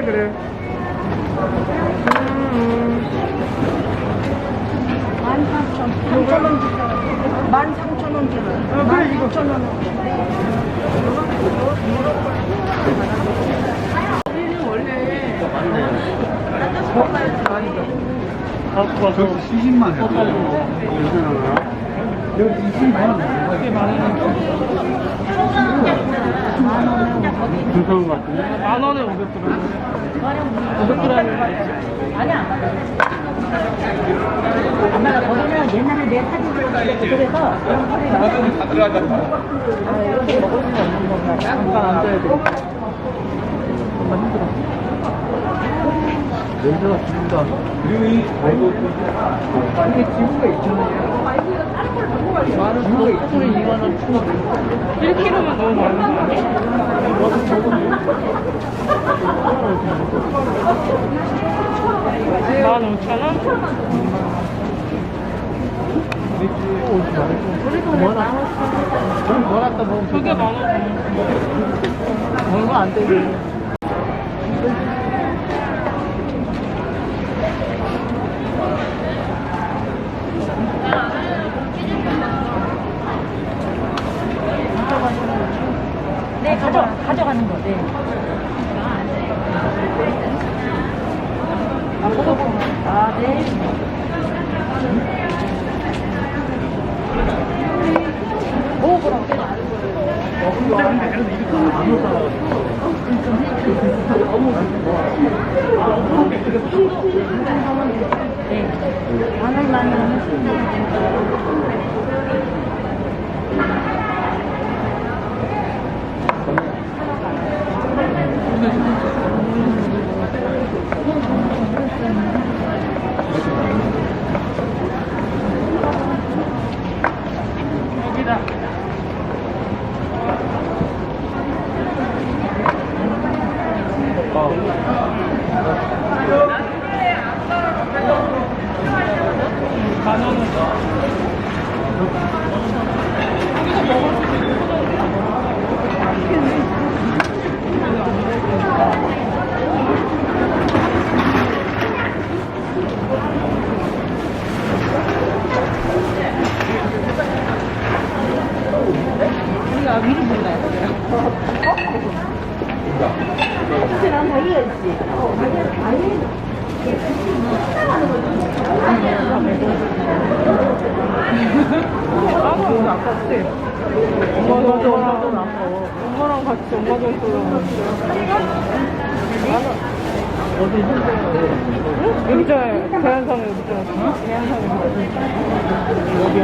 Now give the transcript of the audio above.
그래 그래 만 삼천. 삼천 원 주세요. 만 삼천 원 주세요. 어, 그래, 이거. 삼천 원. 갖고 와서 70만 해도 여기 20만 원. 괜찮은 것 같은데? 만 원에 500g 500g 엄마가 거기는 옛날에 내 사진 찍었어. 그래서 아, 이렇게 먹을 수 없는 건가. 잠깐 앉아야 돼. 정말 힘들어. 냄새가 죽는다. 이게 지구가 2,000원이야 만원 소리 2만원 추가 1kg만 너무 많은 거 아니야? 만 오천 원? 우리도 만 오천 원. 갖다 먹으면 그게 원. 얼마 안 되지. 네, 가져, 가져가는 거, 네. 아, 그거 아, 네. 오, 그럼. 네. 마늘 많이 넣으면 신나요. 여기다. 만 원은 우리가 위로 불러야 돼요. 아무 오늘 아깝지? 엄마 돈 엄마 돈 아까워. 엄마랑 같이 엄마 돈 쓰려고. 어디 힘들어? 여기잖아요. 계란상에 여기잖아. 계란상에 여기. 여기.